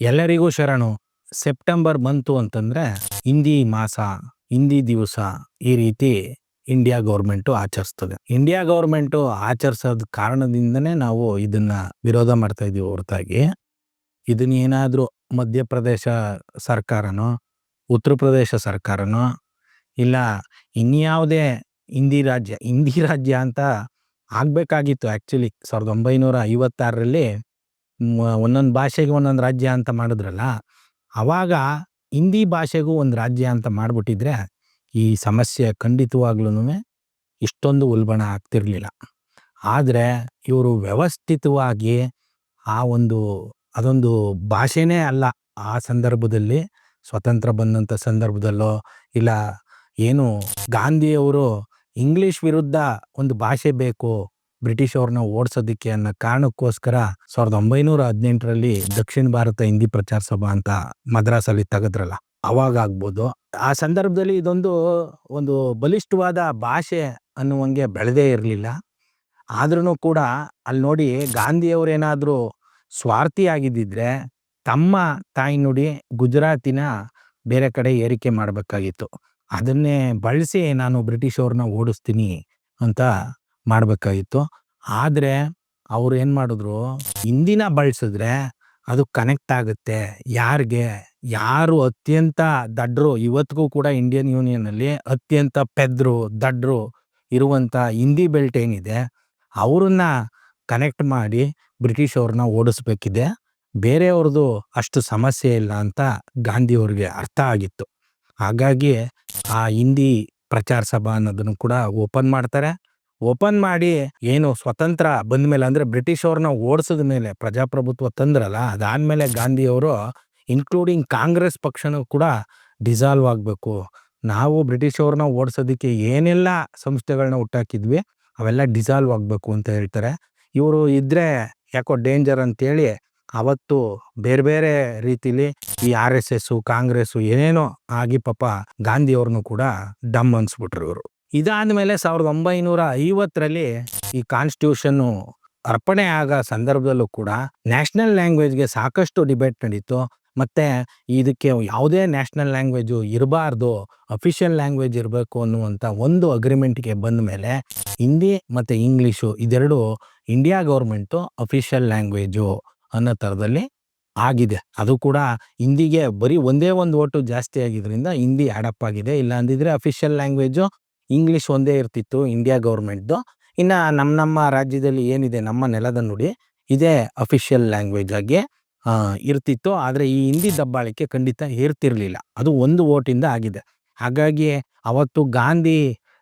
ಎಲ್ಲರಿಗೂ ಶರಣು. ಸೆಪ್ಟೆಂಬರ್ ಬಂತು ಅಂತಂದ್ರೆ ಹಿಂದಿ ಮಾಸ, ಹಿಂದಿ ದಿವಸ ಈ ರೀತಿ ಇಂಡಿಯಾ ಗೌರ್ಮೆಂಟು ಆಚರಿಸ್ತದೆ. ಇಂಡಿಯಾ ಗೌರ್ಮೆಂಟು ಆಚರಿಸೋದ್ ಕಾರಣದಿಂದನೇ ನಾವು ಇದನ್ನ ವಿರೋಧ ಮಾಡ್ತಾ ಇದೀವಿ ಹೊರತಾಗಿ. ಇದನ್ನ ಏನಾದರೂ ಮಧ್ಯಪ್ರದೇಶ ಸರ್ಕಾರನೋ, ಉತ್ತರ ಪ್ರದೇಶ ಸರ್ಕಾರನೋ, ಇಲ್ಲ ಇನ್ಯಾವುದೇ ಹಿಂದಿ ರಾಜ್ಯ ಹಿಂದಿ ರಾಜ್ಯ ಅಂತ ಆಗಬೇಕಾಗಿತ್ತು ಆಕ್ಚುಲಿ ಸಾವಿರದ ಒಂಬೈನೂರ ಐವತ್ತಾರರಲ್ಲಿ ಒಂದೊಂದು ಭಾಷೆಗೆ ಒಂದೊಂದು ರಾಜ್ಯ ಅಂತ ಮಾಡಿದ್ರಲ್ಲ ಆವಾಗ ಹಿಂದಿ ಭಾಷೆಗೂ ಒಂದು ರಾಜ್ಯ ಅಂತ ಮಾಡಿಬಿಟ್ಟಿದ್ರೆ ಈ ಸಮಸ್ಯೆ ಖಂಡಿತವಾಗ್ಲೂ ಇಷ್ಟೊಂದು ಉಲ್ಬಣ ಆಗ್ತಿರಲಿಲ್ಲ. ಆದರೆ ಇವರು ವ್ಯವಸ್ಥಿತವಾಗಿ ಆ ಒಂದು, ಅದೊಂದು ಭಾಷೆನೇ ಅಲ್ಲ, ಆ ಸಂದರ್ಭದಲ್ಲಿ ಸ್ವತಂತ್ರ ಬಂದಂಥ ಸಂದರ್ಭದಲ್ಲೋ ಇಲ್ಲ ಏನು ಗಾಂಧಿಯವರು ಇಂಗ್ಲಿಷ್ ವಿರುದ್ಧ ಒಂದು ಭಾಷೆ ಬೇಕು ಬ್ರಿಟಿಷ್ ಅವ್ರನ್ನ ಓಡಿಸೋದಕ್ಕೆ ಅನ್ನೋ ಕಾರಣಕ್ಕೋಸ್ಕರ ಸಾವಿರದ ಒಂಬೈನೂರ ಹದಿನೆಂಟರಲ್ಲಿ ದಕ್ಷಿಣ ಭಾರತ ಹಿಂದಿ ಪ್ರಚಾರ ಸಭಾ ಅಂತ ಮದ್ರಾಸಲ್ಲಿ ತೆಗೆದ್ರಲ್ಲ, ಅವಾಗ ಆಗ್ಬೋದು. ಆ ಸಂದರ್ಭದಲ್ಲಿ ಇದೊಂದು, ಒಂದು ಬಲಿಷ್ಠವಾದ ಭಾಷೆ ಅನ್ನುವಂಗೆ ಬೆಳೆದೇ ಇರಲಿಲ್ಲ. ಆದ್ರೂ ಕೂಡ ಅಲ್ಲಿ ನೋಡಿ ಗಾಂಧಿಯವರೇನಾದರೂ ಸ್ವಾರ್ಥಿ ಆಗಿದ್ದಿದ್ರೆ ತಮ್ಮ ತಾಯಿ ನುಡಿ ಗುಜರಾತಿನ ಬೇರೆ ಕಡೆ ಏರಿಕೆ ಮಾಡಬೇಕಾಗಿತ್ತು. ಅದನ್ನೇ ಬಳಸಿ ನಾನು ಬ್ರಿಟಿಷ್ ಅವ್ರನ್ನ ಓಡಿಸ್ತೀನಿ ಅಂತ ಮಾಡಬೇಕಾಗಿತ್ತು. ಆದರೆ ಅವ್ರು ಏನು ಮಾಡಿದ್ರು, ಹಿಂದಿನ ಬಳಸಿದ್ರೆ ಅದು ಕನೆಕ್ಟ್ ಆಗುತ್ತೆ. ಯಾರಿಗೆ? ಯಾರು ಅತ್ಯಂತ ದಡ್ರು, ಇವತ್ತಿಗೂ ಕೂಡ ಇಂಡಿಯನ್ ಯೂನಿಯನಲ್ಲಿ ಅತ್ಯಂತ ಪೆದ್ರು, ದಡ್ರು ಇರುವಂಥ ಹಿಂದಿ ಬೆಲ್ಟ್ ಏನಿದೆ, ಅವ್ರನ್ನ ಕನೆಕ್ಟ್ ಮಾಡಿ ಬ್ರಿಟಿಷ್ ಅವ್ರನ್ನ ಓಡಿಸ್ಬೇಕಿದೆ. ಬೇರೆಯವ್ರದ್ದು ಅಷ್ಟು ಸಮಸ್ಯೆ ಇಲ್ಲ ಅಂತ ಗಾಂಧಿಯವ್ರಿಗೆ ಅರ್ಥ ಆಗಿತ್ತು. ಹಾಗಾಗಿ ಆ ಹಿಂದಿ ಪ್ರಚಾರ ಸಭಾ ಅನ್ನೋದನ್ನು ಕೂಡ ಓಪನ್ ಮಾಡ್ತಾರೆ. ಓಪನ್ ಮಾಡಿ ಏನು ಸ್ವತಂತ್ರ ಬಂದ ಮೇಲೆ ಅಂದ್ರೆ ಬ್ರಿಟಿಷ್ ಅವ್ರನ್ನ ಓಡಿಸಿದ ಮೇಲೆ ಪ್ರಜಾಪ್ರಭುತ್ವ ತಂದ್ರಲ್ಲ, ಅದಾದ್ಮೇಲೆ ಗಾಂಧಿಯವರು ಇನ್ಕ್ಲೂಡಿಂಗ್ ಕಾಂಗ್ರೆಸ್ ಪಕ್ಷನೂ ಕೂಡ ಡಿಸಾಲ್ವ್ ಆಗಬೇಕು. ನಾವು ಬ್ರಿಟಿಷ್ ಅವ್ರನ್ನ ಓಡಿಸೋದಕ್ಕೆ ಏನೆಲ್ಲ ಸಂಸ್ಥೆಗಳನ್ನ ಹುಟ್ಟಾಕಿದ್ವಿ, ಅವೆಲ್ಲ ಡಿಸಾಲ್ವ್ ಆಗಬೇಕು ಅಂತ ಹೇಳ್ತಾರೆ. ಇವರು ಇದ್ರೆ ಯಾಕೋ ಡೇಂಜರ್ ಅಂತೇಳಿ ಅವತ್ತು ಬೇರೆ ಬೇರೆ ರೀತಿಲಿ ಈ ಆರ್ ಎಸ್ ಎಸ್ ಕಾಂಗ್ರೆಸ್ ಏನೇನೋ ಆಗಿ ಪಾಪ ಗಾಂಧಿಯವ್ರನ್ನೂ ಕೂಡ ಡಮ್ ಅನ್ಸ್ಬಿಟ್ರು ಇವರು. ಇದಾದ್ಮೇಲೆ ಸಾವಿರದ ಒಂಬೈನೂರ ಐವತ್ತರಲ್ಲಿ ಈ ಕಾನ್ಸ್ಟಿಟ್ಯೂಷನ್ ಅರ್ಪಣೆ ಆಗ ಸಂದರ್ಭದಲ್ಲೂ ಕೂಡ ನ್ಯಾಷನಲ್ ಲ್ಯಾಂಗ್ವೇಜ್ಗೆ ಸಾಕಷ್ಟು ಡಿಬೇಟ್ ನಡೀತು. ಮತ್ತು ಇದಕ್ಕೆ ಯಾವುದೇ ನ್ಯಾಷನಲ್ ಲ್ಯಾಂಗ್ವೇಜು ಇರಬಾರ್ದು ಅಫಿಷಿಯಲ್ ಲ್ಯಾಂಗ್ವೇಜ್ ಇರಬೇಕು ಅನ್ನುವಂಥ ಒಂದು ಅಗ್ರಿಮೆಂಟ್ಗೆ ಬಂದ ಮೇಲೆ ಹಿಂದಿ ಮತ್ತು ಇಂಗ್ಲೀಷು ಇದೆರಡು ಇಂಡಿಯಾ ಗೌರ್ಮೆಂಟು ಅಫಿಷಿಯಲ್ ಲ್ಯಾಂಗ್ವೇಜು ಅನ್ನೋ ಥರದಲ್ಲಿ ಆಗಿದೆ. ಅದು ಕೂಡ ಹಿಂದಿಗೆ ಬರೀ ಒಂದೇ ಒಂದು ಓಟು ಜಾಸ್ತಿ ಆಗಿದ್ದರಿಂದ ಹಿಂದಿ ಆಡಪ್ ಆಗಿದೆ. ಇಲ್ಲ ಅಂದಿದ್ರೆ ಅಫಿಷಿಯಲ್ ಲ್ಯಾಂಗ್ವೇಜು ಇಂಗ್ಲೀಷ್ ಒಂದೇ ಇರ್ತಿತ್ತು ಇಂಡಿಯಾ ಗೌರ್ಮೆಂಟ್ದು ಇನ್ನು ನಮ್ಮ ನಮ್ಮ ರಾಜ್ಯದಲ್ಲಿ ಏನಿದೆ ನಮ್ಮ ನೆಲದ ನುಡಿ, ಇದೇ ಅಫಿಷಿಯಲ್ ಲ್ಯಾಂಗ್ವೇಜ್ ಆಗಿ ಇರ್ತಿತ್ತು. ಆದರೆ ಈ ಹಿಂದಿ ದಬ್ಬಾಳಿಕೆ ಖಂಡಿತ ಇರ್ತಿರ್ಲಿಲ್ಲ. ಅದು ಒಂದು ಓಟಿಂದ ಆಗಿದೆ. ಹಾಗಾಗಿ ಅವತ್ತು ಗಾಂಧಿ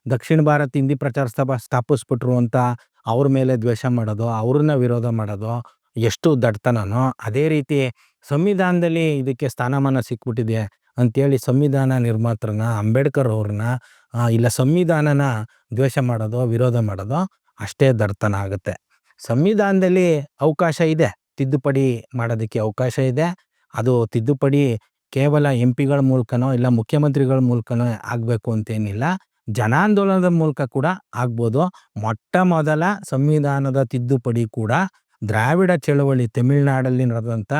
ದಕ್ಷಿಣ ಭಾರತ ಹಿಂದಿ ಪ್ರಚಾರ ಸ್ಥಾಪ, ಸ್ಥಾಪಿಸ್ಬಿಟ್ರು ಅಂತ ಅವ್ರ ಮೇಲೆ ದ್ವೇಷ ಮಾಡೋದು, ಅವ್ರನ್ನ ವಿರೋಧ ಮಾಡೋದು, ಎಷ್ಟು ದಡ್ತನೋ ಅದೇ ರೀತಿ ಸಂವಿಧಾನದಲ್ಲಿ ಇದಕ್ಕೆ ಸ್ಥಾನಮಾನ ಸಿಕ್ಬಿಟ್ಟಿದೆ. ಅಂತೇಳಿ ಸಂವಿಧಾನ ನಿರ್ಮಾತೃನ ಅಂಬೇಡ್ಕರ್ ಅವ್ರನ್ನ ಇಲ್ಲ ಸಂವಿಧಾನನ ದ್ವೇಷ ಮಾಡೋದೋ, ವಿರೋಧ ಮಾಡೋದೋ ಅಷ್ಟೇ ದರ್ತನ ಆಗುತ್ತೆ. ಸಂವಿಧಾನದಲ್ಲಿ ಅವಕಾಶ ಇದೆ, ತಿದ್ದುಪಡಿ ಮಾಡೋದಕ್ಕೆ ಅವಕಾಶ ಇದೆ. ಅದು ತಿದ್ದುಪಡಿ ಕೇವಲ ಎಂ ಪಿಗಳ ಮೂಲಕನೋ, ಇಲ್ಲ ಮುಖ್ಯಮಂತ್ರಿಗಳ ಮೂಲಕನೋ ಆಗಬೇಕು ಅಂತೇನಿಲ್ಲ. ಜನಾಂದೋಲನದ ಮೂಲಕ ಕೂಡ ಆಗ್ಬೋದು. ಮೊಟ್ಟ ಮೊದಲ ಸಂವಿಧಾನದ ತಿದ್ದುಪಡಿ ಕೂಡ ದ್ರಾವಿಡ ಚಳವಳಿ ತಮಿಳ್ನಾಡಲ್ಲಿ ನಡೆದಂಥ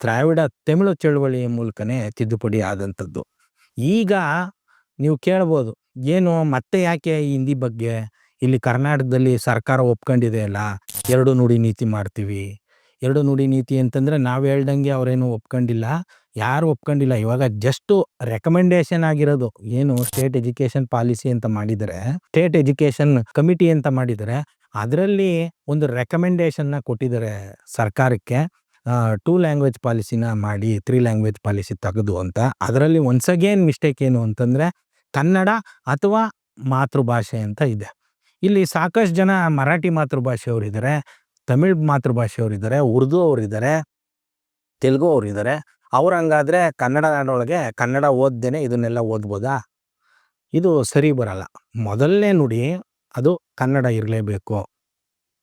ದ್ರಾವಿಡ ತಮಿಳು ಚಳುವಳಿಯ ಮೂಲಕನೇ ತಿದ್ದುಪಡಿ ಆದಂಥದ್ದು. ಈಗ ನೀವು ಕೇಳ್ಬೋದು, ಏನು ಮತ್ತೆ ಯಾಕೆ ಹಿಂದಿ ಬಗ್ಗೆ? ಇಲ್ಲಿ ಕರ್ನಾಟಕದಲ್ಲಿ ಸರ್ಕಾರ ಒಪ್ಕೊಂಡಿದೆ ಅಲ್ಲ, ಎರಡು ನುಡಿ ನೀತಿ ಮಾಡ್ತೀವಿ. ಎರಡು ನುಡಿ ನೀತಿ ಅಂತಂದರೆ ನಾವು ಹೇಳ್ದಂಗೆ ಅವರೇನು ಒಪ್ಕೊಂಡಿಲ್ಲ, ಯಾರು ಒಪ್ಕೊಂಡಿಲ್ಲ. ಇವಾಗ ಜಸ್ಟು ರೆಕಮೆಂಡೇಶನ್ ಆಗಿರೋದು, ಏನು ಸ್ಟೇಟ್ ಎಜುಕೇಷನ್ ಪಾಲಿಸಿ ಅಂತ ಮಾಡಿದರೆ ಸ್ಟೇಟ್ ಎಜುಕೇಷನ್ ಕಮಿಟಿ ಅಂತ ಮಾಡಿದರೆ, ಅದರಲ್ಲಿ ಒಂದು ರೆಕಮೆಂಡೇಶನ್ನ ಕೊಟ್ಟಿದ್ದಾರೆ ಸರ್ಕಾರಕ್ಕೆ. ಟೂ ಲ್ಯಾಂಗ್ವೇಜ್ ಪಾಲಿಸಿನ ಮಾಡಿ ತ್ರೀ ಲ್ಯಾಂಗ್ವೇಜ್ ಪಾಲಿಸಿ ತೆಗೆದು ಅಂತ. ಅದರಲ್ಲಿ ಒನ್ಸ್ ಅಗೇನ್ ಮಿಸ್ಟೇಕ್ ಏನು ಅಂತಂದರೆ ಕನ್ನಡ ಅಥವಾ ಮಾತೃಭಾಷೆ ಅಂತ ಇದೆ. ಇಲ್ಲಿ ಸಾಕಷ್ಟು ಜನ ಮರಾಠಿ ಮಾತೃಭಾಷೆಯವರಿದ್ದಾರೆ ತಮಿಳ್ ಮಾತೃಭಾಷೆಯವರಿದ್ದಾರೆ ಉರ್ದು ಅವರಿದ್ದಾರೆ ತೆಲುಗು ಅವರಿದ್ದಾರೆ ಅವ್ರು ಹಂಗಾದರೆ ಕನ್ನಡ ನಾಡೊಳಗೆ ಕನ್ನಡ ಓದ್ದೇನೆ ಇದನ್ನೆಲ್ಲ ಓದ್ಬೋದಾ? ಇದು ಸರಿ ಬರಲ್ಲ. ಮೊದಲನೇ ನುಡಿ ಅದು ಕನ್ನಡ ಇರಲೇಬೇಕು.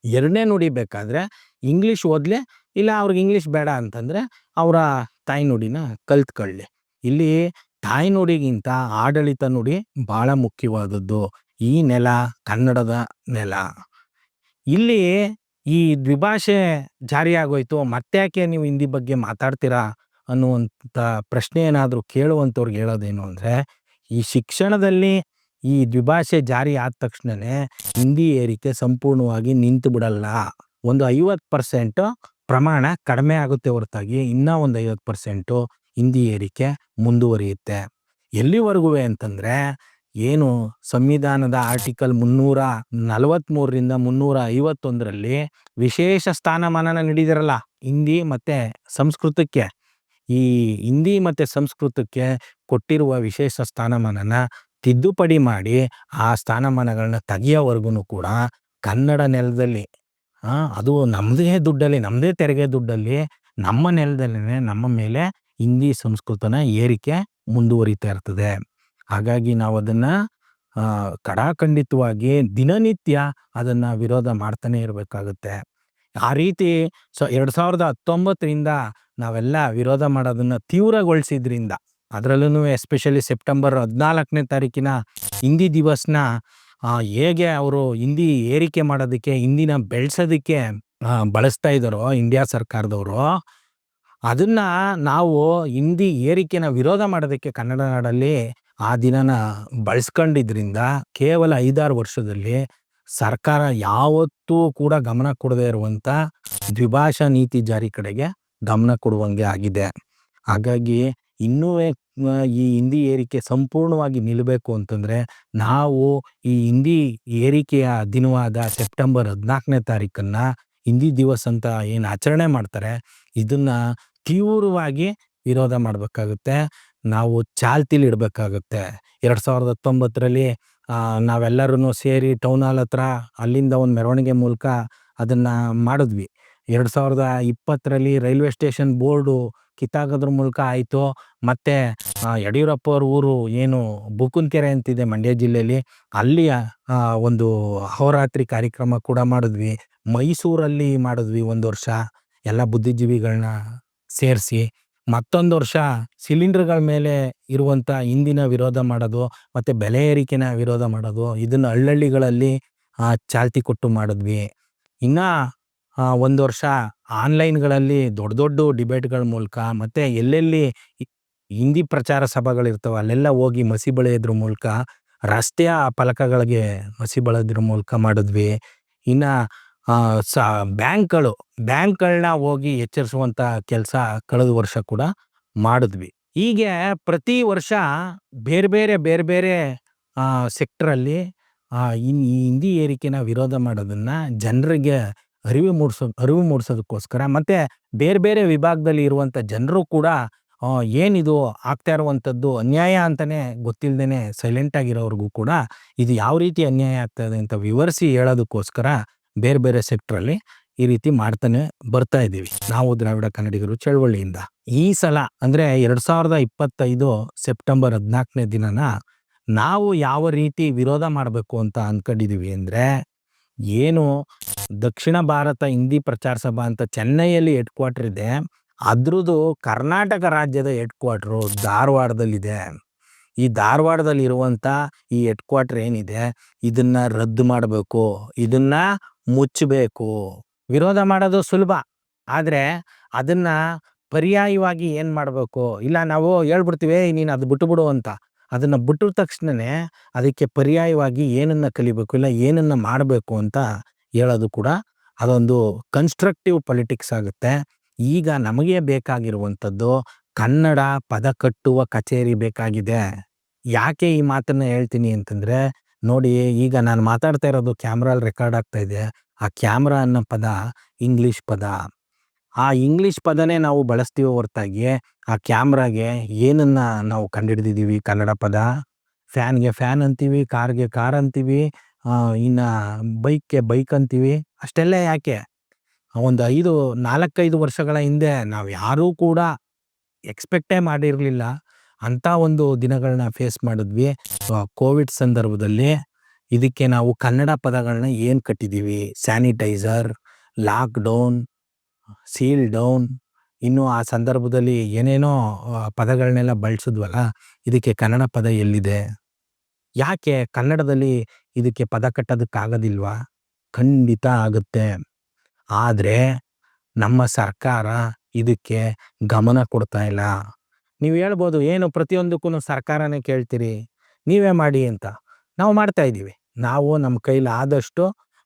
ಎರಡನೇ ನುಡಿ ಬೇಕಾದರೆ ಇಂಗ್ಲೀಷ್ ಓದಲಿ ಇಲ್ಲ ಅವ್ರಿಗೆ ಇಂಗ್ಲೀಷ್ ಬೇಡ ಅಂತಂದರೆ ಅವರ ತಾಯಿ ನುಡಿನ ಕಲ್ತ್ಕೊಳ್ಳಿ. ಇಲ್ಲಿ ತಾಯಿ ನುಡಿಗಿಂತ ಆಡಳಿತ ನುಡಿ ಭಾಳ ಮುಖ್ಯವಾದದ್ದು. ಈ ನೆಲ ಕನ್ನಡದ ನೆಲ. ಇಲ್ಲಿ ಈ ದ್ವಿಭಾಷೆ ಜಾರಿಯಾಗೋಯ್ತು ಮತ್ತೆ ಯಾಕೆ ನೀವು ಹಿಂದಿ ಬಗ್ಗೆ ಮಾತಾಡ್ತೀರಾ ಅನ್ನುವಂಥ ಪ್ರಶ್ನೆ ಏನಾದರೂ ಕೇಳುವಂಥವ್ರಿಗೆ ಹೇಳೋದೇನು ಅಂದರೆ, ಈ ಶಿಕ್ಷಣದಲ್ಲಿ ಈ ದ್ವಿಭಾಷೆ ಜಾರಿ ಆದ ತಕ್ಷಣವೇ ಹಿಂದಿ ಏರಿಕೆ ಸಂಪೂರ್ಣವಾಗಿ ನಿಂತು ಬಿಡಲ್ಲ. ಒಂದು ಐವತ್ತು ಪರ್ಸೆಂಟು ಪ್ರಮಾಣ ಕಡಿಮೆ ಆಗುತ್ತೆ ಹೊರತಾಗಿ ಇನ್ನೂ ಒಂದು ಐವತ್ತು ಪರ್ಸೆಂಟು ಹಿಂದಿ ಏರಿಕೆ ಮುಂದುವರಿಯುತ್ತೆ. ಎಲ್ಲಿವರೆಗೂ ಅಂತಂದರೆ ಏನು ಸಂವಿಧಾನದ ಆರ್ಟಿಕಲ್ ಮುನ್ನೂರ ನಲವತ್ತ್ಮೂರರಿಂದ ಮುನ್ನೂರ ಐವತ್ತೊಂದರಲ್ಲಿ ವಿಶೇಷ ಸ್ಥಾನಮಾನನ ನೀಡಿದಿರಲ್ಲ, ಹಿಂದಿ ಮತ್ತು ಸಂಸ್ಕೃತಕ್ಕೆ. ಈ ಹಿಂದಿ ಮತ್ತು ಸಂಸ್ಕೃತಕ್ಕೆ ಕೊಟ್ಟಿರುವ ವಿಶೇಷ ಸ್ಥಾನಮಾನನ ತಿದ್ದುಪಡಿ ಮಾಡಿ ಆ ಸ್ಥಾನಮಾನಗಳನ್ನ ತೆಗಿಯೋವರೆಗೂ ಕೂಡ ಕನ್ನಡ ನೆಲದಲ್ಲಿ ಅದು ನಮ್ಮದೇ ದುಡ್ಡಲ್ಲಿ ನಮ್ಮದೇ ತೆರಿಗೆ ದುಡ್ಡಲ್ಲಿ, ನಮ್ಮ ನೆಲದಲ್ಲೇ ನಮ್ಮ ಮೇಲೆ ಹಿಂದಿ ಸಂಸ್ಕೃತನ ಏರಿಕೆ ಮುಂದುವರಿತಾ ಇರ್ತದೆ. ಹಾಗಾಗಿ ನಾವು ಅದನ್ನು ಕಡಾಖಂಡಿತವಾಗಿ ದಿನನಿತ್ಯ ಅದನ್ನ ವಿರೋಧ ಮಾಡ್ತಾನೆ ಇರಬೇಕಾಗುತ್ತೆ. ಆ ರೀತಿ ಸೊ, ಎರಡು ಸಾವಿರದ ಹತ್ತೊಂಬತ್ತರಿಂದ ನಾವೆಲ್ಲ ವಿರೋಧ ಮಾಡೋದನ್ನ ತೀವ್ರಗೊಳಿಸಿದ್ರಿಂದ ಅದರಲ್ಲೂ ಎಸ್ಪೆಷಲಿ ಸೆಪ್ಟೆಂಬರ್ ಹದಿನಾಲ್ಕನೇ ತಾರೀಕಿನ ಹಿಂದಿ ದಿವಸ್ನ ಹೇಗೆ ಅವರು ಹಿಂದಿ ಏರಿಕೆ ಮಾಡೋದಕ್ಕೆ, ಹಿಂದಿನ ಬೆಳೆಸೋದಕ್ಕೆ ಬಳಸ್ತಾ ಇದ್ದಾರೋ ಇಂಡಿಯಾ ಸರ್ಕಾರದವರು, ಅದನ್ನ ನಾವು ಹಿಂದಿ ಏರಿಕೆನ ವಿರೋಧ ಮಾಡೋದಕ್ಕೆ ಕನ್ನಡ ನಾಡಲ್ಲಿ ಆ ದಿನನ ಬಳಸ್ಕೊಂಡಿದ್ರಿಂದ ಕೇವಲ ಐದಾರು ವರ್ಷದಲ್ಲಿ ಸರ್ಕಾರ ಯಾವತ್ತೂ ಕೂಡ ಗಮನ ಕೊಡದೇ ಇರುವಂಥ ದ್ವಿಭಾಷಾ ನೀತಿ ಜಾರಿ ಕಡೆಗೆ ಗಮನ ಕೊಡುವಂಗೆ ಆಗಿದೆ. ಹಾಗಾಗಿ ಇನ್ನೂ ಈ ಹಿಂದಿ ಏರಿಕೆ ಸಂಪೂರ್ಣವಾಗಿ ನಿಲ್ಲಬೇಕು ಅಂತಂದರೆ, ನಾವು ಈ ಹಿಂದಿ ಏರಿಕೆಯ ದಿನವಾದ ಸೆಪ್ಟೆಂಬರ್ ಹದಿನಾಲ್ಕನೇ ತಾರೀಕನ್ನು ಹಿಂದಿ ದಿವಸ್ ಅಂತ ಏನು ಆಚರಣೆ ಮಾಡ್ತಾರೆ, ಇದನ್ನು ತೀವ್ರವಾಗಿ ವಿರೋಧ ಮಾಡಬೇಕಾಗುತ್ತೆ. ನಾವು ಚಾಲ್ತಿಲಿ ಇಡಬೇಕಾಗುತ್ತೆ. ಎರಡು ಸಾವಿರದ ಹತ್ತೊಂಬತ್ತರಲ್ಲಿ ನಾವೆಲ್ಲರೂ ಸೇರಿ ಟೌನ್ ಹಾಲ್ ಹತ್ರ ಅಲ್ಲಿಂದ ಒಂದು ಮೆರವಣಿಗೆ ಮೂಲಕ ಅದನ್ನು ಮಾಡಿದ್ವಿ. ಎರಡು ಸಾವಿರದ ಇಪ್ಪತ್ತರಲ್ಲಿ ರೈಲ್ವೆ ಸ್ಟೇಷನ್ ಬೋರ್ಡು ಕಿತ್ತಾಕೋದ್ರ ಮೂಲಕ ಆಯಿತು. ಮತ್ತು ಯಡಿಯೂರಪ್ಪ ಅವ್ರ ಊರು ಏನು ಬುಕುನ್ಕೆರೆ ಅಂತಿದೆ ಮಂಡ್ಯ ಜಿಲ್ಲೆಯಲ್ಲಿ ಅಲ್ಲಿಯ ಒಂದು ಅಹೋರಾತ್ರಿ ಕಾರ್ಯಕ್ರಮ ಕೂಡ ಮಾಡಿದ್ವಿ. ಮೈಸೂರಲ್ಲಿ ಮಾಡಿದ್ವಿ ಒಂದು ವರ್ಷ. ಎಲ್ಲ ಬುದ್ಧಿಜೀವಿಗಳನ್ನ ಸೇರಿಸಿ. ಮತ್ತೊಂದು ವರ್ಷ ಸಿಲಿಂಡರ್ಗಳ ಮೇಲೆ ಇರುವಂಥ ಇಂದಿನ ವಿರೋಧ ಮಾಡೋದು, ಮತ್ತು ಬೆಲೆ ಏರಿಕೆನ ವಿರೋಧ ಮಾಡೋದು, ಇದನ್ನು ಹಳ್ಳಳ್ಳಿಗಳಲ್ಲಿ ಚಾಲ್ತಿ ಕೊಟ್ಟು ಮಾಡಿದ್ವಿ. ಇನ್ನ ಒಂದು ವರ್ಷ ಆನ್ಲೈನ್ಗಳಲ್ಲಿ ದೊಡ್ಡ ದೊಡ್ಡ ಡಿಬೇಟ್ಗಳ ಮೂಲಕ ಮತ್ತೆ ಎಲ್ಲೆಲ್ಲಿ ಹಿಂದಿ ಪ್ರಚಾರ ಸಭೆಗಳಿರ್ತವೆ ಅಲ್ಲೆಲ್ಲ ಹೋಗಿ ಮಸಿ ಬಳಿಯೋದ್ರ ಮೂಲಕ ರಸ್ತೆಯ ಫಲಕಗಳಿಗೆ ಮಸಿ ಬಳಿಯೋದ್ರ ಮೂಲಕ ಮಾಡಿದ್ವಿ. ಇನ್ನು ಸ, ಬ್ಯಾಂಕ್ಗಳು ಬ್ಯಾಂಕ್ಗಳನ್ನ ಹೋಗಿ ಎಚ್ಚರಿಸುವಂಥ ಕೆಲಸ ಕಳೆದ ವರ್ಷ ಕೂಡ ಮಾಡಿದ್ವಿ. ಹೀಗೆ ಪ್ರತಿ ವರ್ಷ ಬೇರೆ ಬೇರೆ ಬೇರೆ ಬೇರೆ ಸೆಕ್ಟ್ರಲ್ಲಿ ಈ ಹಿಂದಿ ಏರಿಕೆನ ವಿರೋಧ ಮಾಡೋದನ್ನು ಜನರಿಗೆ ಅರಿವು ಮೂಡಿಸೋ, ಅರಿವು ಮೂಡಿಸೋದಕ್ಕೋಸ್ಕರ ಮತ್ತು ಬೇರೆ ಬೇರೆ ವಿಭಾಗದಲ್ಲಿ ಇರುವಂಥ ಜನರು ಕೂಡ ಏನಿದು ಆಗ್ತಾ ಇರುವಂಥದ್ದು ಅನ್ಯಾಯ ಅಂತಲೇ ಗೊತ್ತಿಲ್ಲದೇ ಸೈಲೆಂಟ್ ಆಗಿರೋರಿಗೂ ಕೂಡ ಇದು ಯಾವ ರೀತಿ ಅನ್ಯಾಯ ಆಗ್ತಾ ಇದೆ ಅಂತ ವಿವರಿಸಿ ಹೇಳೋದಕ್ಕೋಸ್ಕರ ಬೇರೆ ಬೇರೆ ಸೆಕ್ಟ್ರಲ್ಲಿ ಈ ರೀತಿ ಮಾಡ್ತಾನೆ ಬರ್ತಾ ಇದ್ದೀವಿ. ನಾವು ದ್ರಾವಿಡ ಕನ್ನಡಿಗರು ಚಳವಳಿಯಿಂದ. ಈ ಸಲ ಅಂದರೆ ಎರಡು ಸಾವಿರದ ಇಪ್ಪತ್ತೈದು ಸೆಪ್ಟೆಂಬರ್ ಹದಿನಾಲ್ಕನೇ ದಿನನ ನಾವು ಯಾವ ರೀತಿ ವಿರೋಧ ಮಾಡಬೇಕು ಅಂತ ಅಂದ್ಕೊಂಡಿದ್ದೀವಿ ಅಂದರೆ ಏನು ದಕ್ಷಿಣ ಭಾರತ ಹಿಂದಿ ಪ್ರಚಾರ ಸಭಾ ಅಂತ ಚೆನ್ನೈಯಲ್ಲಿ ಹೆಡ್ ಕ್ವಾರ್ಟರ್ ಇದೆ. ಅದ್ರದ್ದು ಕರ್ನಾಟಕ ರಾಜ್ಯದ ಹೆಡ್ ಕ್ವಾರ್ಟರು ಧಾರವಾಡದಲ್ಲಿದೆ. ಈ ಧಾರವಾಡದಲ್ಲಿ ಇರುವಂತ ಈ ಹೆಡ್ ಕ್ವಾರ್ಟರ್ ಏನಿದೆ? ಇದನ್ನ ರದ್ದು ಮಾಡಬೇಕು. ಇದನ್ನ ಮುಚ್ಚಬೇಕು ವಿರೋಧ ಮಾಡೋದು ಸುಲಭ. ಆದರೆ ಅದನ್ನ ಪರ್ಯಾಯವಾಗಿ ಏನು ಮಾಡಬೇಕು? ಇಲ್ಲ ನಾವು ಹೇಳ್ಬಿಡ್ತೀವಿ "ಏಯ್, ನೀನು ಅದು ಬಿಟ್ಟು ಬಿಡು ಅಂತ. ಅದನ್ನ ಬಿಟ್ಟ ತಕ್ಷಣನೇ ಅದಕ್ಕೆ ಪರ್ಯಾಯವಾಗಿ ಏನನ್ನ ಕಲಿಬೇಕು? ಇಲ್ಲ ಏನನ್ನ ಮಾಡಬೇಕು ಅಂತ ಹೇಳೋದು ಕೂಡ ಅದೊಂದು ಕನ್ಸ್ಟ್ರಕ್ಟಿವ್ ಪೊಲಿಟಿಕ್ಸ್ ಆಗುತ್ತೆ. ಈಗ ನಮಗೆ ಬೇಕಾಗಿರುವಂಥದ್ದು ಕನ್ನಡ ಪದ ಕಟ್ಟುವ ಕಚೇರಿ ಬೇಕಾಗಿದೆ. ಯಾಕೆ ಈ ಮಾತನ್ನು ಹೇಳ್ತೀನಿ ಅಂತಂದರೆ, ನೋಡಿ ಈಗ ನಾನು ಮಾತಾಡ್ತಾ ಇರೋದು ಕ್ಯಾಮ್ರಲ್ಲಿ ರೆಕಾರ್ಡ್ ಆಗ್ತಾ ಇದೆ. ಆ ಕ್ಯಾಮ್ರಾ ಅನ್ನೋ ಪದ ಇಂಗ್ಲೀಷ್ ಪದ. ಆ ಇಂಗ್ಲೀಷ್ ಪದನೇ ನಾವು ಬಳಸ್ತೀವಿ ಹೊರತಾಗಿ ಆ ಕ್ಯಾಮ್ರಾಗೆ ಏನನ್ನ ನಾವು ಕಂಡುಹಿಡಿದಿದ್ದೀವಿ ಕನ್ನಡ ಪದ? ಫ್ಯಾನ್ಗೆ ಫ್ಯಾನ್ ಅಂತೀವಿ, ಕಾರ್ಗೆ ಕಾರ್ ಅಂತೀವಿ ಇನ್ನ ಬೈಕ್ಗೆ ಬೈಕ್ ಅಂತೀವಿ. ಅಷ್ಟೆಲ್ಲ ಯಾಕೆ? ಒಂದು ಐದು, ನಾಲ್ಕೈದು ವರ್ಷಗಳ ಹಿಂದೆ ನಾವು ಯಾರೂ ಕೂಡ ಎಕ್ಸ್ಪೆಕ್ಟೇ ಮಾಡಿರಲಿಲ್ಲ. ಅಂಥ ಒಂದು ದಿನಗಳನ್ನ ಫೇಸ್ ಮಾಡಿದ್ವಿ. ಕೋವಿಡ್ ಸಂದರ್ಭದಲ್ಲಿ ಇದಕ್ಕೆ ನಾವು ಕನ್ನಡ ಪದಗಳನ್ನ ಏನು ಕಟ್ಟಿದ್ದೀವಿ? Sanitiser lockdown seal down. ಇನ್ನು ಆ ಸಂದರ್ಭದಲ್ಲಿ ಏನೇನೋ ಪದಗಳನ್ನೆಲ್ಲ ಬಳಸಿದ್ವಲ್ಲ, ಇದಕ್ಕೆ ಕನ್ನಡ ಪದ ಎಲ್ಲಿದೆ? ಯಾಕೆ ಕನ್ನಡದಲ್ಲಿ ಇದಕ್ಕೆ ಪದ ಕಟ್ಟೋದಕ್ಕಾಗೋದಿಲ್ವಾ? ಖಂಡಿತ ಆಗುತ್ತೆ. ಆದರೆ ನಮ್ಮ ಸರ್ಕಾರ ಇದಕ್ಕೆ ಗಮನ ಕೊಡ್ತಾ ಇಲ್ಲ. ನೀವು ಹೇಳ್ಬೋದು, ಏನು ಪ್ರತಿಯೊಂದಕ್ಕೂ ಸರ್ಕಾರನೇ ಕೇಳ್ತೀರಿ? ನೀವೇ ಮಾಡಿ ಅಂತ. ನಾವು ಮಾಡ್ತಾ ಇದ್ದೀವಿ. ನಾವು ನಮ್ಮ ಕೈಲಿ ಆದಷ್ಟು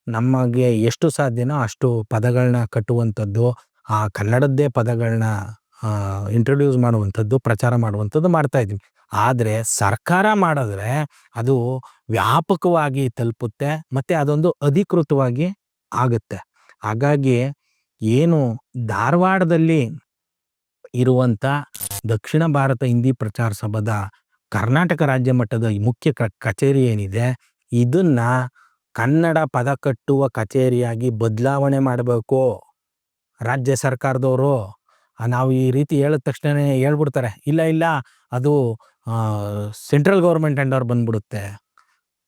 ನಮಗೆ ಎಷ್ಟು ಸಾಧ್ಯನೋ ಅಷ್ಟು ಪದಗಳನ್ನ ಕಟ್ಟುವಂಥದ್ದು, ಆ ಕನ್ನಡದ್ದೇ ಪದಗಳನ್ನ ಇಂಟ್ರೊಡ್ಯೂಸ್ ಮಾಡುವಂಥದ್ದು, ಪ್ರಚಾರ ಮಾಡುವಂಥದ್ದು ಮಾಡ್ತಾ ಇದ್ದೀವಿ. ಆದರೆ ಸರ್ಕಾರ ಮಾಡಿದ್ರೆ ಅದು ವ್ಯಾಪಕವಾಗಿ ತಲುಪುತ್ತೆ ಮತ್ತು ಅದೊಂದು ಅಧಿಕೃತವಾಗಿ ಆಗುತ್ತೆ. ಹಾಗಾಗಿ ಏನು ಧಾರವಾಡದಲ್ಲಿ ಇರುವಂಥ ದಕ್ಷಿಣ ಭಾರತ ಹಿಂದಿ ಪ್ರಚಾರ ಸಭಾದ ಕರ್ನಾಟಕ ರಾಜ್ಯ ಮಟ್ಟದ ಮುಖ್ಯ ಕಚೇರಿ ಏನಿದೆ, ಇದನ್ನ ಕನ್ನಡ ಪದ ಕಟ್ಟುವ ಕಚೇರಿಯಾಗಿ ಬದಲಾವಣೆ ಮಾಡಬೇಕು. ರಾಜ್ಯ ಸರ್ಕಾರದವರು ನಾವು ಈ ರೀತಿ ಹೇಳಿದ ತಕ್ಷಣ ಹೇಳ್ಬಿಡ್ತಾರೆ, ಇಲ್ಲ ಇಲ್ಲ, ಅದು ಸೆಂಟ್ರಲ್ ಗೌರ್ಮೆಂಟ್ ಅಂಡರ್ ಬಂದ್ಬಿಡುತ್ತೆ.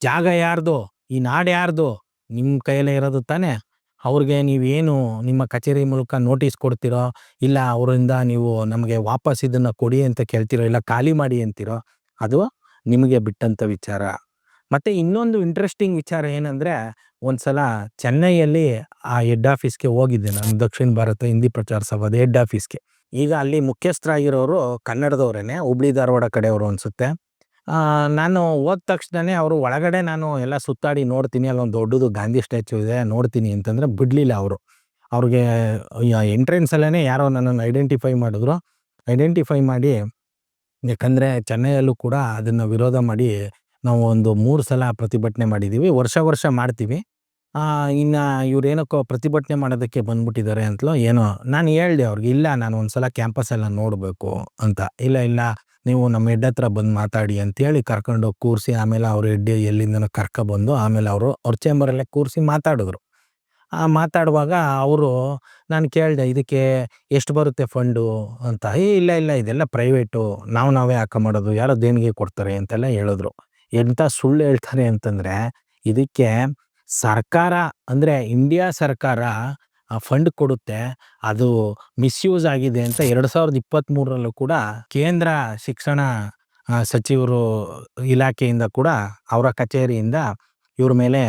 ಜಾಗ ಯಾರ್ದು? ಈ ನಾಡು ಯಾರ್ದು? ನಿಮ್ಮ ಕೈಯಲ್ಲೇ ಇರೋದು ತಾನೇ? ಅವ್ರಿಗೆ ನೀವೇನು ನಿಮ್ಮ ಕಚೇರಿ ಮೂಲಕ ನೋಟಿಸ್ ಕೊಡ್ತೀರೋ? ಇಲ್ಲ ಅವರಿಂದ ನೀವು ನಮಗೆ ವಾಪಸ್ ಇದನ್ನು ಕೊಡಿ ಅಂತ ಕೇಳ್ತಿರೋ? ಇಲ್ಲ ಖಾಲಿ ಮಾಡಿ ಅಂತೀರೋ? ಅದು ನಿಮಗೆ ಬಿಟ್ಟಂಥ ವಿಚಾರ. ಮತ್ತು ಇನ್ನೊಂದು ಇಂಟ್ರೆಸ್ಟಿಂಗ್ ವಿಚಾರ ಏನಂದರೆ ಒಂದು ಸಲ ಚೆನ್ನೈಯಲ್ಲಿ ಆ ಹೆಡ್ ಆಫೀಸ್ಗೆ ಹೋಗಿದ್ದೆ ನಾನು. ದಕ್ಷಿಣ ಭಾರತ ಹಿಂದಿ ಪ್ರಚಾರ ಸಭಾದ ಹೆಡ್ ಆಫೀಸ್ಗೆ ಈಗ ಅಲ್ಲಿ ಮುಖ್ಯಸ್ಥರಾಗಿರೋರು ಕನ್ನಡದವರೇನೆ, ಹುಬ್ಳಿ ಧಾರವಾಡ ಕಡೆಯವರು ಅನಿಸುತ್ತೆ. ನಾನು ಹೋದ ತಕ್ಷಣನೇ ಅವರು ಒಳಗಡೆ ನಾನು ಎಲ್ಲ ಸುತ್ತಾಡಿ ನೋಡ್ತೀನಿ, ಅಲ್ಲೊಂದು ದೊಡ್ಡದು ಗಾಂಧಿ ಸ್ಟ್ಯಾಚು ಇದೆ, ನೋಡ್ತೀನಿ ಅಂತಂದರೆ ಬಿಡಲಿಲ್ಲ ಅವರು. ಅವ್ರಿಗೆ ಎಂಟ್ರೆನ್ಸಲ್ಲೇ ಯಾರೋ ನನ್ನನ್ನು ಐಡೆಂಟಿಫೈ ಮಾಡಿದ್ರು. ಐಡೆಂಟಿಫೈ ಮಾಡಿ, ಯಾಕಂದರೆ ಚೆನ್ನೈಯಲ್ಲೂ ಕೂಡ ಅದನ್ನು ವಿರೋಧ ಮಾಡಿ ನಾವು ಒಂದು ಮೂರು ಸಲ ಪ್ರತಿಭಟನೆ ಮಾಡಿದ್ದೀವಿ ವರ್ಷ ವರ್ಷ ಮಾಡ್ತೀವಿ. ಇನ್ನು ಇವ್ರೇನಕ್ಕೋ ಪ್ರತಿಭಟನೆ ಮಾಡೋದಕ್ಕೆ ಬಂದ್ಬಿಟ್ಟಿದ್ದಾರೆ ಅಂತಲೋ ಏನೋ. ನಾನು ಹೇಳ್ದೆ ಅವ್ರಿಗೆ, ಇಲ್ಲ, ನಾನು ಒಂದು ಸಲ ಕ್ಯಾಂಪಸ್ಸೆಲ್ಲ ನೋಡಬೇಕು ಅಂತ. ಇಲ್ಲ ಇಲ್ಲ, ನೀವು ನಮ್ಮ ಹೆಡ್ ಹತ್ರ ಬಂದು ಮಾತಾಡಿ ಅಂತೇಳಿ ಕರ್ಕೊಂಡು ಕೂರಿಸಿ, ಆಮೇಲೆ ಅವ್ರ ಹೆಡ್ ಎಲ್ಲಿಂದನೋ ಕರ್ಕೊಬಂದು ಆಮೇಲೆ ಅವರು ಅವ್ರ ಚೇಂಬರಲ್ಲೇ ಕೂರಿಸಿ ಮಾತಾಡಿದ್ರು. ಆ, ಮಾತಾಡುವಾಗ ಅವರು, ನಾನು ಕೇಳಿದೆ, ಇದಕ್ಕೆ ಎಷ್ಟು ಬರುತ್ತೆ ಫಂಡು? ಅಂತ. ಏ, ಇಲ್ಲ ಇಲ್ಲ, ಇದೆಲ್ಲ ಪ್ರೈವೇಟು. ನಾವು ನಾವೇ ಮಾಡೋದು. ಯಾರೋ ದೇಣಿಗೆ ಕೊಡ್ತಾರೆ ಅಂತೆಲ್ಲ ಹೇಳಿದ್ರು. ಎಂಥ ಸುಳ್ಳು ಹೇಳ್ತಾರೆ ಅಂತಂದರೆ, ಇದಕ್ಕೆ ಸರ್ಕಾರ ಅಂದರೆ ಇಂಡಿಯಾ ಸರ್ಕಾರ ಫಂಡ್ ಕೊಡುತ್ತೆ. ಅದು ಮಿಸ್ಯೂಸ್ ಆಗಿದೆ ಅಂತ ಎರಡು ಸಾವಿರದ ಇಪ್ಪತ್ತ್ಮೂರರಲ್ಲೂ ಕೂಡ ಕೇಂದ್ರ ಶಿಕ್ಷಣ ಸಚಿವರು ಇಲಾಖೆಯಿಂದ ಕೂಡ ಅವರ ಕಚೇರಿಯಿಂದ ಇವ್ರ ಮೇಲೆ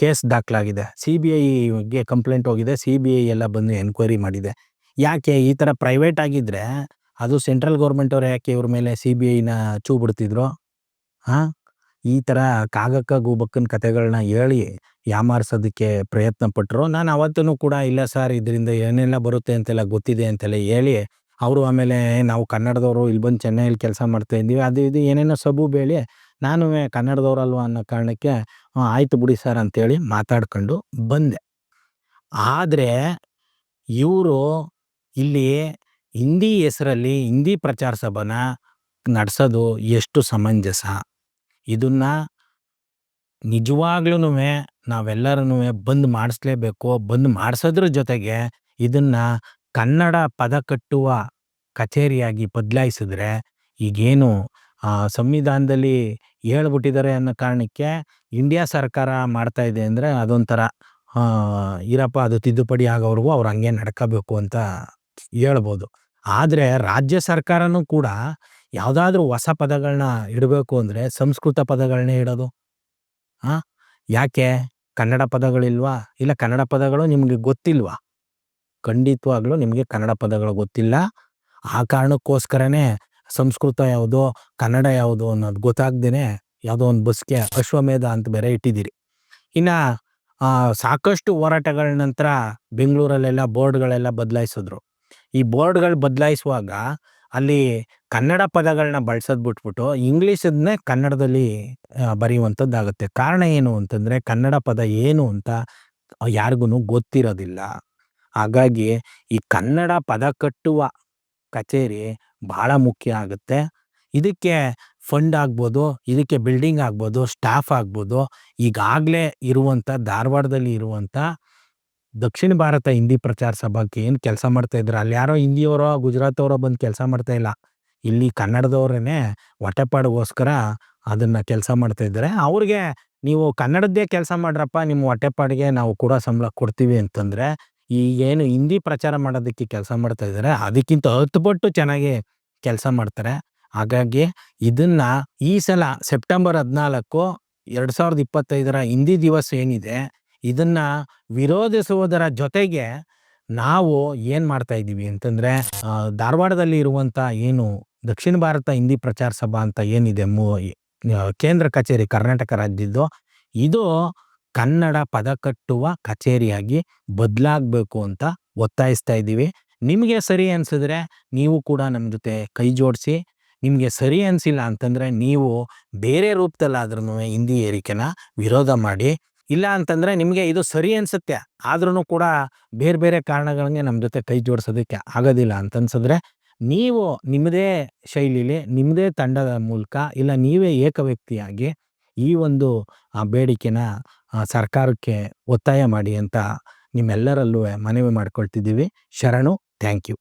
ಕೇಸ್ ದಾಖಲಾಗಿದೆ. ಸಿ ಬಿ ಐಗೆ ಕಂಪ್ಲೇಂಟ್ ಹೋಗಿದೆ. ಸಿ ಬಿ ಐ ಎಲ್ಲ ಬಂದು ಎನ್ಕ್ವೈರಿ ಮಾಡಿದೆ. ಯಾಕೆ ಈ ಥರ ಪ್ರೈವೇಟ್ ಆಗಿದ್ದರೆ ಅದು ಸೆಂಟ್ರಲ್ ಗೌರ್ಮೆಂಟವ್ರು ಯಾಕೆ ಇವ್ರ ಮೇಲೆ ಸಿ ಬಿ ಐನ ಚೂ ಬಿಡ್ತಿದ್ರು ಹಾಂ ಈ ಥರ ಕಾಗಕ್ಕ ಗೂಬಕ್ಕನ ಕಥೆಗಳನ್ನ ಹೇಳಿ ಯಾಮಾರಿಸೋದಕ್ಕೆ ಪ್ರಯತ್ನ ಪಟ್ಟರು ನಾನು ಅವತ್ತೂ ಕೂಡ, ಇಲ್ಲ ಸರ್, ಇದರಿಂದ ಏನೆಲ್ಲ ಬರುತ್ತೆ ಅಂತೆಲ್ಲ ಗೊತ್ತಿದೆ ಅಂತೆಲ್ಲ ಹೇಳಿ, ಅವರು ಆಮೇಲೆ ನಾವು ಕನ್ನಡದವರು ಇಲ್ಲಿ ಬಂದು ಚೆನ್ನೈಯಲ್ಲಿ ಕೆಲಸ ಮಾಡ್ತಾ ಇದ್ದೀವಿ. ಅದು ಇದು ಏನೇನೋ ಸಬು ಬೇಳಿ, ನಾನು ಕನ್ನಡದವ್ರಲ್ವ ಅನ್ನೋ ಕಾರಣಕ್ಕೆ ಆಯಿತು ಬಿಡಿ ಸರ್ ಅಂತೇಳಿ ಮಾತಾಡ್ಕೊಂಡು ಬಂದೆ. ಆದರೆ, ಇವರು ಇಲ್ಲಿ ಹಿಂದಿ ಹೆಸರಲ್ಲಿ ಹಿಂದಿ ಪ್ರಚಾರ ಸಭಾನ ನಡೆಸೋದು ಎಷ್ಟು ಸಮಂಜಸ? ಇದನ್ನ ನಿಜವಾಗ್ಲೂ ನಾವೆಲ್ಲರೂ ಬಂದ್ ಮಾಡಿಸ್ಲೇಬೇಕು. ಬಂದ್ ಮಾಡಿಸೋದ್ರ ಜೊತೆಗೆ ಇದನ್ನ ಕನ್ನಡ ಪದ ಕಟ್ಟುವ ಕಚೇರಿಯಾಗಿ ಬದಲಾಯಿಸಿದ್ರೆ ಈಗೇನು ಸಂವಿಧಾನದಲ್ಲಿ ಹೇಳ್ಬಿಟ್ಟಿದ್ದಾರೆ ಅನ್ನೋ ಕಾರಣಕ್ಕೆ ಇಂಡಿಯಾ ಸರ್ಕಾರ ಮಾಡ್ತಾ ಇದೆ ಅಂದರೆ ಅದೊಂಥರ ಇರಪ್ಪ ಅದು ತಿದ್ದುಪಡಿ ಆಗೋವರೆಗೂ ಅವ್ರು ಹಂಗೆ ನಡ್ಕೋಬೇಕು ಅಂತ ಹೇಳ್ಬೋದು. ಆದರೆ ರಾಜ್ಯ ಸರ್ಕಾರನೂ ಕೂಡ ಯಾವುದಾದ್ರೂ ಹೊಸ ಪದಗಳನ್ನ ಇಡಬೇಕು ಅಂದರೆ ಸಂಸ್ಕೃತ ಪದಗಳನ್ನೇ ಇಡೋದು. ಹಾಂ ಯಾಕೆ? ಕನ್ನಡ ಪದಗಳಿಲ್ವಾ? ಇಲ್ಲ, ಕನ್ನಡ ಪದಗಳು ನಿಮಗೆ ಗೊತ್ತಿಲ್ವಾ? ಖಂಡಿತವಾಗ್ಲೂ ನಿಮಗೆ ಕನ್ನಡ ಪದಗಳು ಗೊತ್ತಿಲ್ಲ. ಆ ಕಾರಣಕ್ಕೋಸ್ಕರನೇ ಸಂಸ್ಕೃತ ಯಾವುದು, ಕನ್ನಡ ಯಾವುದು ಅನ್ನೋದು ಗೊತ್ತಾಗ್ದೇ ಯಾವುದೋ ಒಂದು ಬಸ್ಗೆ ಅಶ್ವಮೇಧ ಅಂತ ಬೇರೆ ಇಟ್ಟಿದ್ದೀರಿ. ಇನ್ನು ಸಾಕಷ್ಟು ಹೋರಾಟಗಳ ನಂತರ ಬೆಂಗಳೂರಲ್ಲೆಲ್ಲ ಬೋರ್ಡ್ಗಳೆಲ್ಲ ಬದಲಾಯಿಸಿದ್ರು. ಈ ಬೋರ್ಡ್ಗಳು ಬದಲಾಯಿಸುವಾಗ ಅಲ್ಲಿ ಕನ್ನಡ ಪದಗಳನ್ನ ಬಳಸೋದು ಬಿಟ್ಬಿಟ್ಟು ಇಂಗ್ಲೀಷದನ್ನೇ ಕನ್ನಡದಲ್ಲಿ ಬರೆಯುವಂಥದ್ದಾಗುತ್ತೆ. ಕಾರಣ ಏನು ಅಂತಂದರೆ ಕನ್ನಡ ಪದ ಏನು ಅಂತ ಯಾರಿಗೂ ಗೊತ್ತಿರೋದಿಲ್ಲ. ಹಾಗಾಗಿ ಈ ಕನ್ನಡ ಪದ ಕಟ್ಟುವ ಕಚೇರಿ ಬಹಳ ಮುಖ್ಯ ಆಗುತ್ತೆ. ಇದಕ್ಕೆ ಫಂಡ್ ಆಗ್ಬೋದು, ಇದಕ್ಕೆ ಬಿಲ್ಡಿಂಗ್ ಆಗ್ಬೋದು, ಸ್ಟಾಫ್ ಆಗ್ಬೋದು, ಈಗಾಗಲೇ ಇರುವಂಥ ಧಾರವಾಡದಲ್ಲಿ ಇರುವಂಥ ದಕ್ಷಿಣ ಭಾರತ ಹಿಂದಿ ಪ್ರಚಾರ ಸಭಾಕ್ಕೆ ಏನು ಕೆಲಸ ಮಾಡ್ತಾ ಇದ್ರು? ಅಲ್ಲಿ ಯಾರೋ ಹಿಂದಿಯವರೋ, ಗುಜರಾತವರೋ ಬಂದು ಕೆಲಸ ಮಾಡ್ತಾ ಇಲ್ಲ. ಇಲ್ಲಿ ಕನ್ನಡದವ್ರೇ ಹೊಟ್ಟೆಪಾಡಿಗೋಸ್ಕರ ಅದನ್ನು ಕೆಲಸ ಮಾಡ್ತಾ ಇದ್ದಾರೆ. ಅವ್ರಿಗೆ ನೀವು ಕನ್ನಡದ್ದೇ ಕೆಲಸ ಮಾಡ್ರಪ್ಪ, ನಿಮ್ಮ ಹೊಟ್ಟೆಪಾಡಿಗೆ ನಾವು ಕೂಡ ಸಂಬಳ ಕೊಡ್ತೀವಿ ಅಂತಂದರೆ, ಈಗೇನು ಹಿಂದಿ ಪ್ರಚಾರ ಮಾಡೋದಕ್ಕೆ ಕೆಲಸ ಮಾಡ್ತಾ ಇದ್ದಾರೆ, ಅದಕ್ಕಿಂತ ಹತ್ತು ಪಟ್ಟು ಚೆನ್ನಾಗಿ ಕೆಲಸ ಮಾಡ್ತಾರೆ. ಹಾಗಾಗಿ ಇದನ್ನು ಈ ಸಲ ಸೆಪ್ಟೆಂಬರ್ ಹದಿನಾಲ್ಕು, ಎರಡು ಸಾವಿರದ ಇಪ್ಪತ್ತೈದರ ಹಿಂದಿ ದಿವಸ ಏನಿದೆ ಇದನ್ನ ವಿರೋಧಿಸುವುದರ ಜೊತೆಗೆ ನಾವು ಏನು ಮಾಡ್ತಾ ಇದ್ದೀವಿ ಅಂತಂದರೆ ಧಾರವಾಡದಲ್ಲಿ ಇರುವಂಥ ಏನು ದಕ್ಷಿಣ ಭಾರತ ಹಿಂದಿ ಪ್ರಚಾರ ಸಭಾ ಅಂತ ಏನಿದೆ, ಮೂ ಕೇಂದ್ರ ಕಚೇರಿ ಕರ್ನಾಟಕ ರಾಜ್ಯದ್ದು, ಇದು ಕನ್ನಡ ಪದ ಕಟ್ಟುವ ಕಚೇರಿಯಾಗಿ ಬದಲಾಗಬೇಕು ಅಂತ ಒತ್ತಾಯಿಸ್ತಾ ಇದ್ದೀವಿ. ನಿಮಗೆ ಸರಿ ಅನಿಸಿದ್ರೆ ನೀವು ಕೂಡ ನಮ್ಮ ಜೊತೆ ಕೈ ಜೋಡಿಸಿ, ನಿಮಗೆ ಸರಿ ಅನಿಸಿಲ್ಲ ಅಂತಂದರೆ ನೀವು ಬೇರೆ ರೂಪದಲ್ಲಾದ್ರೂ ಹಿಂದಿ ಏರಿಕೆನ ವಿರೋಧ ಮಾಡಿ ಇಲ್ಲ ಅಂತಂದರೆ ನಿಮಗೆ ಇದು ಸರಿ ಅನಿಸುತ್ತೆ. ಆದ್ರೂ ಕೂಡ ಬೇರೆ ಬೇರೆ ಕಾರಣಗಳಿಗೆ ನಮ್ಮ ಜೊತೆ ಕೈ ಜೋಡಿಸೋದಕ್ಕೆ ಆಗೋದಿಲ್ಲ ಅಂತ ಅನ್ಸಿದ್ರೆ ನೀವು ನಿಮ್ಮದೇ ಶೈಲಿಲಿ ನಿಮ್ಮದೇ ತಂಡದ ಮೂಲಕ ಇಲ್ಲ ನೀವೇ ಏಕವ್ಯಕ್ತಿಯಾಗಿ ಈ ಒಂದು ಬೇಡಿಕೆನ ಸರ್ಕಾರಕ್ಕೆ ಒತ್ತಾಯ ಮಾಡಿ ಅಂತ ನಿಮ್ಮೆಲ್ಲರಲ್ಲೂ ಮನವಿ ಮಾಡ್ಕೊಳ್ತಿದ್ದೀವಿ. ಶರಣು ಥ್ಯಾಂಕ್ ಯು